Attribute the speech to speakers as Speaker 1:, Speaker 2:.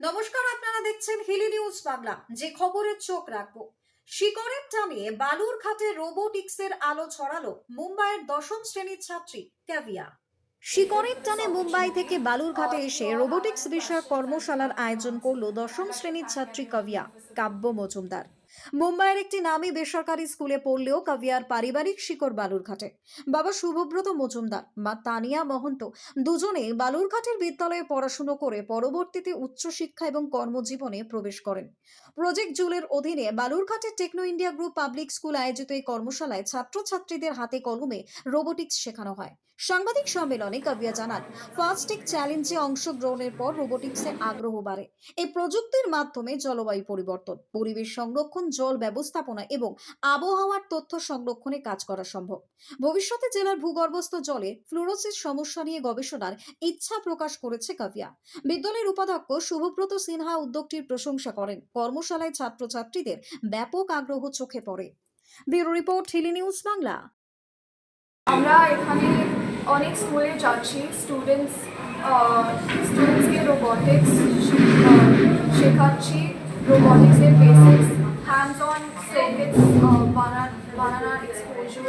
Speaker 1: নমস্কার, আপনারা দেখছেন হিলি নিউজ বাংলা। যে খবরের চোখ রাখব। শিকরের টানে বালুরঘাটে রোবোটিক্সের আলো ছড়ালো মুম্বাইয়ের দশম শ্রেণির ছাত্রী ক্যাভিয়া। শিকরের টানে মুম্বাই থেকে বালুরঘাটে এসে রোবোটিক্স বিষয়ক কর্মশালার আয়োজন করল দশম শ্রেণির ছাত্রী কাভিয়া কাব্য মজুমদার। মুম্বাইয়ের একটি নামী বেসরকারি স্কুলে পড়লেও কাভিয়ার পারিবারিক শিকড় বালুরঘাটে। বাবা শুভব্রত মজুমদার মা তানিয়া মহন্ত দুজনে বালুরঘাটের বিদ্যালয়ে পড়াশুনো করে পরবর্তীতে উচ্চশিক্ষা এবং কর্মজীবনে প্রবেশ করেন। প্রজেক্ট জুলের অধীনে বালুরঘাটের Techno India group public school আয়োজিত এই কর্মশালায় ছাত্রছাত্রীদের হাতে কলমে রোবোটিক্স শেখানো হয়। সাংবাদিক সম্মেলনে কাভিয়া জানান ফার্স্ট টেক চ্যালেঞ্জে অংশগ্রহণের পর রোবোটিক্সে আগ্রহ বাড়ে। এই প্রযুক্তির মাধ্যমে জলবায়ু পরিবর্তন, পরিবেশ সংরক্ষণ জল ব্যবস্থাপনা এবং আবহাওয়ার তথ্য সংরক্ষণে কাজ করা সম্ভব? ভবিষ্যতে জেলার ভূগর্ভস্থ জলে ফ্লোরোসিস সমস্যা নিয়ে গবেষণার ইচ্ছা প্রকাশ করেছে কাভিয়া। বিদ্যালয়ের উপাধ্যক্ষ শুভব্রত সিনহা উদ্যোগটির প্রশংসা করেন। কর্মশালায় ছাত্রছাত্রীদের ব্যাপক আগ্রহ চোখে পড়ে। Bureau report Hili news Bangla.
Speaker 2: আমরা এখানে অনেক স্কুলে যাচ্ছি। স্টুডেন্টস স্টুডেন্টসকে রোবটিক্স শেখাচ্ছি। রোবটিক্সের basics hands-on, so it's uh, banana, banana exposure.